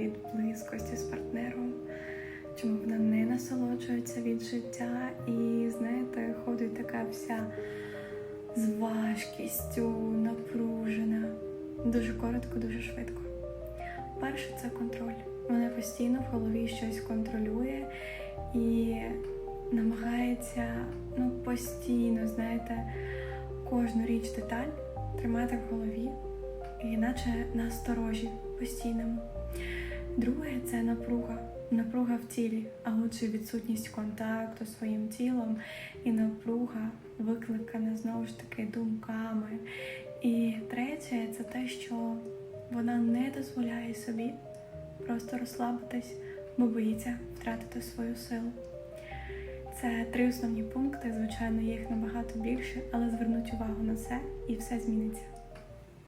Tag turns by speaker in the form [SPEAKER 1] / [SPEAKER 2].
[SPEAKER 1] від близькості з партнером, чому вона не насолоджується від життя, і знаєте, ходить така вся з важкістю, напружена, дуже коротко, дуже швидко. Перше це контроль. Вона постійно в голові щось контролює і намагається ну, постійно, знаєте, кожну річ деталь тримати в голові, і наче на сторожі постійному. Друге це напруга. Напруга в тілі, а отже відсутність контакту своїм тілом, і напруга викликана знову ж таки думками. І третє це те, що вона не дозволяє собі просто розслабитись, бо боїться втратити свою силу. Це три основні пункти. Звичайно, їх набагато більше, але звернуть увагу на це і все зміниться.